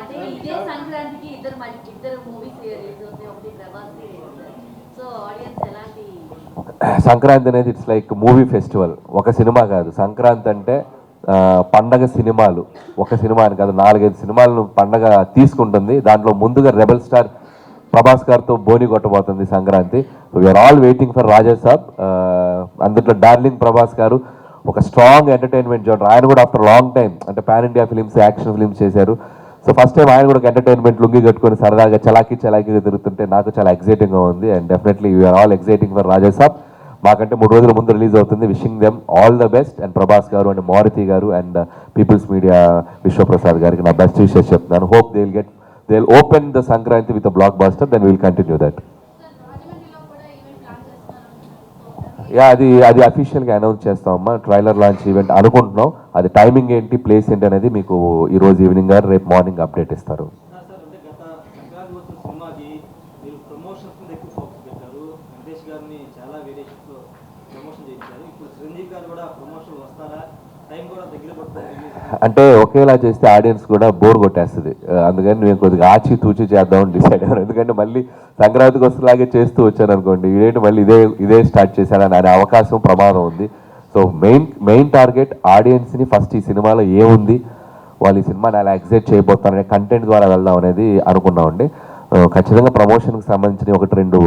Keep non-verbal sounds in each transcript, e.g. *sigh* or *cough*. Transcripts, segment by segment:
అంటే ఇదే సంక్రాంతికి ఇద్దరు మంచి ఇద్దరు మూవీస్ రిలీజ్ అవుతాయి ఒకటి ప్రభాస్ సో ఆడియన్స్ ఎలాంటి సంక్రాంతి అనేది ఇట్స్ లైక్ మూవీ ఫెస్టివల్ ఒక సినిమా కాదు. సంక్రాంతి అంటే పండగ సినిమాలు. ఒక సినిమా అని కాదు. నాలుగైదు సినిమాలను పండగ తీసుకుంటుంది. దాంట్లో ముందుగా రెబల్ స్టార్ ప్రభాస్ గారితో బోని కొట్టబోతుంది Sankranti. We're all waiting for Raja Saab అందులో డార్లింగ్ ప్రభాస్ గారు ఒక స్ట్రాంగ్ ఎంటర్టైన్మెంట్ జోనర్ ఆయన కూడా ఆఫ్టర్ లాంగ్ టైం అంటే pan India films action films చేశారు. సో ఫస్ట్ టైం ఆయన కూడా ఎంటర్టైన్మెంట్ లుంగి కట్టుకొని సరదాగా చలాకీ చలాకీగా తిరుగుతుంటే నాకు చాలా ఎక్సైటింగ్గా ఉంది. And definitely you're all exciting for Raja Saab మాకంటే మూడు రోజుల ముందు రిలీజ్ అవుతుంది. Wishing them all the best and Prabhas గారు అండ్ మారుతి గారు అండ్ పీపుల్స్ మీడియా విశ్వప్రసాద్ గారికి నా బెస్ట్ విషెస్ చెప్తున్నాను. Hope they will get they will open the Sankranti with blockbuster then will continue that ya అది అది అఫీషియల్గా అనౌన్స్ చేస్తామమ్మా. ట్రైలర్ లాంచ్ ఈవెంట్ అనుకుంటున్నాం. అది టైమింగ్ ఏంటి ప్లేస్ ఏంటి అనేది మీకు ఈరోజు ఈవినింగ్ గారు రేపు మార్నింగ్ అప్డేట్ ఇస్తారు. చాలా వేరియేషన్స్లో ప్రమోషన్ చేయించారు. ఇప్పుడు చిరంజీవి గారు కూడా ప్రమోషన్ వస్తారా? అంటే ఒకేలా చేస్తే ఆడియన్స్ కూడా బోర్ కొట్టేస్తుంది. అందుకని నేను కొద్దిగా ఆచి తూచి చేద్దామని డిసైడ్ అయ్యాను. ఎందుకంటే మళ్ళీ సంక్రాంతికి వస్తులాగే చేస్తూ వచ్చాను అనుకోండి ఇదేంటి మళ్ళీ ఇదే ఇదే స్టార్ట్ చేశానని అనే అవకాశం ప్రమాదం ఉంది. సో మెయిన్ మెయిన్ టార్గెట్ ఆడియన్స్ని ఫస్ట్ ఈ సినిమాలో ఏముంది వాళ్ళు ఈ సినిమాని అలా ఎగ్జైట్ చేయబోతారనే కంటెంట్ ద్వారా వెళ్దాం అనేది అనుకున్నామండి ఖచ్చితంగా ప్రమోషన్కి సంబంధించిన ఒకటి రెండు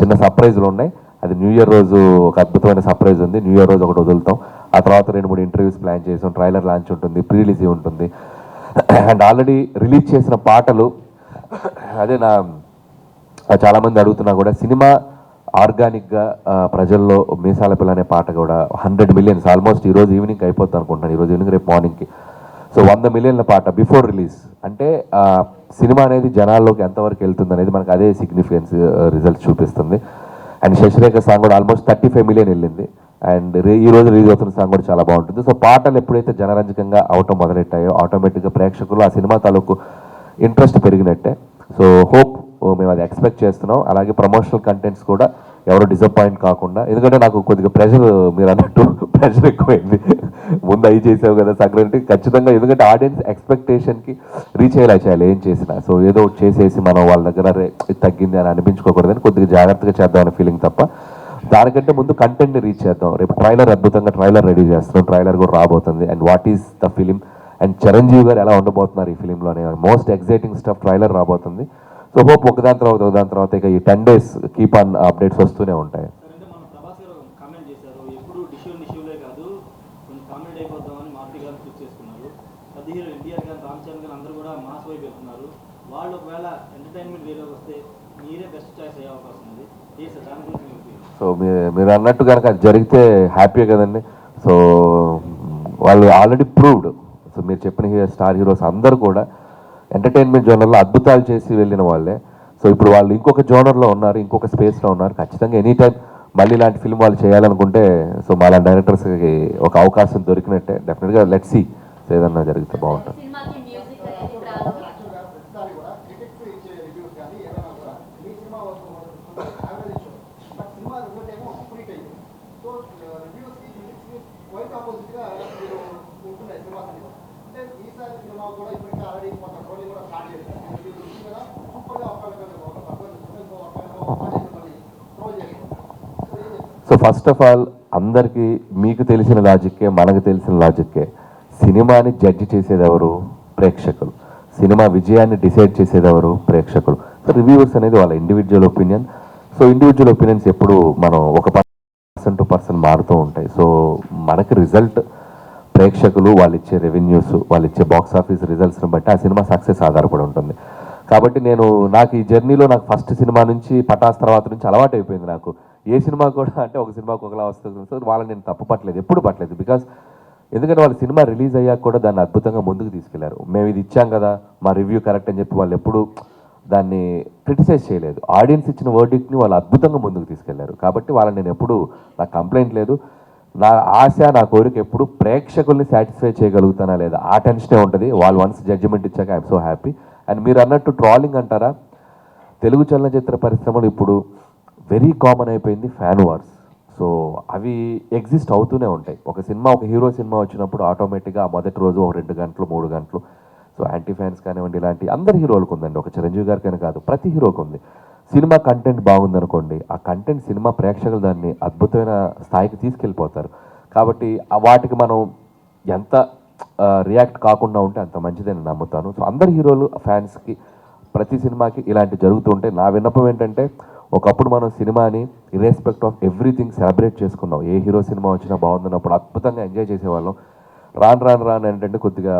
చిన్న సర్ప్రైజులు ఉన్నాయి. అది న్యూ ఇయర్ రోజు ఒక అద్భుతమైన సర్ప్రైజ్ ఉంది. న్యూ ఇయర్ రోజు ఒకటి వదులుతాం. ఆ తర్వాత రెండు మూడు ఇంటర్వ్యూస్ ప్లాన్ చేసాం. ట్రైలర్ లాంచ్ ఉంటుంది ప్రీ రిలీజ్ ఉంటుంది. అండ్ ఆల్రెడీ రిలీజ్ చేసిన పాటలు అదే నా చాలామంది అడుగుతున్నా కూడా సినిమా ఆర్గానిక్గా ప్రజల్లో మీసాల పిల్ల అనే పాట కూడా హండ్రెడ్ మిలియన్స్ ఆల్మోస్ట్ ఈరోజు ఈవినింగ్ అయిపోతుంది అనుకుంటున్నాను. ఈరోజు ఈవినింగ్ రేపు మార్నింగ్కి. సో వంద మిలియన్ల పాట బిఫోర్ రిలీజ్. అంటే సినిమా అనేది జనాల్లోకి ఎంతవరకు వెళ్తుంది అనేది మనకు అదే సిగ్నిఫికెన్స్ రిజల్ట్ చూపిస్తుంది. అండ్ శశిరేఖ సాంగ్ కూడా ఆల్మోస్ట్ థర్టీ ఫైవ్ మిలియన్ వెళ్ళింది. అండ్ రే- ఈ రోజు రిలీజ్ అవుతున్న సాంగ్ కూడా చాలా బాగుంటుంది. సో పాటలు ఎప్పుడైతే జనరంజకంగా అవటం మొదలెట్టాయో ఆటోమేటిక్గా ప్రేక్షకులు ఆ సినిమా తాలూకు ఇంట్రెస్ట్ పెరిగినట్టే. సో హోప్ మేము అది ఎక్స్పెక్ట్ చేస్తున్నాం. అలాగే ప్రమోషనల్ కంటెంట్స్ కూడా ఎవరు డిసప్పాయింట్ కాకుండా ఎందుకంటే నాకు కొద్దిగా ప్రెషర్ మీరు అన్నట్టు *laughs* ప్రెషర్ ఎక్కువైంది. ముందు అవి చేసావు కదా సంక్రాంతి ఖచ్చితంగా ఎందుకంటే ఆడియన్స్ ఎక్స్పెక్టేషన్కి రీచ్ అయ్యేలా చేయాలి ఏం చేసినా. సో ఏదో చేసేసి మనం వాళ్ళ దగ్గర తగ్గింది అని అనిపించుకోకూడదని కొద్దిగా జాగ్రత్తగా చేద్దామనే ఫీలింగ్ తప్ప దానికంటే ముందు కంటెంట్ని రీచ్ చేద్దాం. రేపు ట్రైలర్ అద్భుతంగా ట్రైలర్ రెడీ చేస్తున్నాం. ట్రైలర్ కూడా రాబోతుంది. And what is the film and Chiranjeevi గారు ఎలా ఉండబోతున్నారు ఈ ఫిలింలో అనే మోస్ట్ ఎగ్జైటింగ్ స్టఫ్ ట్రైలర్ రాబోతుంది. సో హోప్ ఒకదాని తర్వాత ఒకదాని తర్వాత ఇక ఈ ten days keep on updates వస్తూనే ఉంటాయి. వాళ్ళు ఒకవేళ ఎంటర్టైన్మెంట్ వేలోకి వస్తే సో మీరు మీరు అన్నట్టు కనుక అది జరిగితే హ్యాపీ కదండి. సో వాళ్ళు ఆల్రెడీ ప్రూవ్డ్ సో మీరు చెప్పిన హీరో స్టార్ హీరోస్ అందరూ కూడా ఎంటర్టైన్మెంట్ జోనర్లో అద్భుతాలు చేసి వెళ్ళిన వాళ్ళే. సో ఇప్పుడు వాళ్ళు ఇంకొక జోనర్లో ఉన్నారు ఇంకొక స్పేస్లో ఉన్నారు. ఖచ్చితంగా ఎనీ టైం మళ్ళీ ఇలాంటి ఫిల్మ్ వాళ్ళు చేయాలనుకుంటే సో మా డైరెక్టర్స్కి ఒక అవకాశం దొరికినట్టే. డెఫినెట్గా లెట్ సి ఏదన్నా జరిగితే బాగుంటుంది సినిమాకి మ్యూజిక్ అనేది ప్రారంభం ప్రతిసారి కూడా క్రిటిక్స్ ఇచ్చే రివ్యూస్ కానీ ఏదైనా కూడా మీ సినిమా యావరేజ్ ఇచ్చు బట్ సినిమా రిజల్ట్ ఏమో అప్రీట్ అయ్యింది సో రివ్యూస్కి క్రిటిక్స్కి వైట్ ఆపోజిట్గా మీరు ఉంటున్నాయి సినిమా సినిమా అంటే ఈసారి సినిమా కూడా ఇప్పటికే ఆల్రెడీ కొంత ట్రోలింగ్ కూడా స్టార్ట్ చేశారు మీరు చూసి కదా సూపర్గా ఒకరికొకరు ఒక తక్కువ ఇంకో ఒకరికొకరు మళ్ళీ ట్రోల్ చేస్తారు సో ఏం చెప్తారు సో ఫస్ట్ ఆఫ్ ఆల్ అందరికీ మీకు తెలిసిన లాజిక్కే మనకు తెలిసిన లాజిక్కే సినిమాని జడ్జి చేసేది ఎవరు? ప్రేక్షకులు. సినిమా విజయాన్ని డిసైడ్ చేసేది ఎవరు? ప్రేక్షకులు. సో రివ్యూవర్స్ అనేది వాళ్ళ individual opinion so individual opinions ఎప్పుడు మనం ఒక పర్సన్ టు పర్సన్ మారుతూ ఉంటాయి. సో మనకి రిజల్ట్ ప్రేక్షకులు వాళ్ళు ఇచ్చే రెవెన్యూస్ వాళ్ళు ఇచ్చే బాక్స్ ఆఫీస్ రిజల్ట్స్ని బట్టి ఆ సినిమా సక్సెస్ ఆధారపడి ఉంటుంది. కాబట్టి నేను నాకు ఈ జర్నీలో నాకు ఫస్ట్ సినిమా నుంచి పటాస్ తర్వాత నుంచి అలవాటు అయిపోయింది నాకు. ఏ సినిమా కూడా అంటే ఒక సినిమాకి ఒకలా వస్తుంది. సో వాళ్ళని నేను తప్పు పట్టలేదు ఎప్పుడు పట్టలేదు. బికాస్ ఎందుకంటే వాళ్ళ సినిమా రిలీజ్ అయ్యాక కూడా దాన్ని అద్భుతంగా ముందుకు తీసుకెళ్ళారు. మేము ఇది ఇచ్చాం కదా మా రివ్యూ కరెక్ట్ అని చెప్పి వాళ్ళు ఎప్పుడు దాన్ని క్రిటిసైజ్ చేయలేదు. ఆడియన్స్ ఇచ్చిన వర్డిక్ని వాళ్ళు అద్భుతంగా ముందుకు తీసుకెళ్ళారు. కాబట్టి వాళ్ళని నేను ఎప్పుడు నాకు కంప్లైంట్ లేదు. నా ఆశ నా కోరిక ఎప్పుడు ప్రేక్షకుల్ని సాటిస్ఫై చేయగలుగుతానా లేదా? ఆ టెన్షనే ఉంటుంది. వాళ్ళు వన్స్ జడ్జిమెంట్ ఇచ్చాక ఐఎమ్ సో హ్యాపీ అండ్ మీరు అన్నట్టు ట్రాలింగ్ అంటారా? తెలుగు చలనచిత్ర పరిశ్రమలు ఇప్పుడు వెరీ కామన్ అయిపోయింది ఫ్యాన్ వార్స్. సో అవి ఎగ్జిస్ట్ అవుతూనే ఉంటాయి. ఒక సినిమా ఒక హీరో సినిమా వచ్చినప్పుడు ఆటోమేటిక్గా మొదటి రోజు ఒక రెండు గంటలు మూడు గంటలు. సో యాంటీ ఫ్యాన్స్ కానివ్వండి ఇలాంటి అందరి హీరోలకు ఉందండి. ఒక చిరంజీవి గారికైనా కాదు ప్రతి హీరోకి ఉంది. సినిమా కంటెంట్ బాగుందనుకోండి ఆ కంటెంట్ సినిమా ప్రేక్షకులు దాన్ని అద్భుతమైన స్థాయికి తీసుకెళ్ళిపోతారు. కాబట్టి వాటికి మనం ఎంత రియాక్ట్ కాకుండా ఉంటే అంత మంచిదని నమ్ముతాను. సో అందరి హీరోలు ఫ్యాన్స్కి ప్రతి సినిమాకి ఇలాంటి జరుగుతుంటే నా విన్నపం ఏంటంటే ఒకప్పుడు మనం సినిమాని ఇర్రెస్పెక్ట్ ఆఫ్ ఎవ్రీథింగ్ సెలబ్రేట్ చేసుకున్నాం. ఏ హీరో సినిమా వచ్చినా బాగుందన్నప్పుడు అద్భుతంగా ఎంజాయ్ చేసేవాళ్ళం. రాను రాను రాను ఏంటంటే కొద్దిగా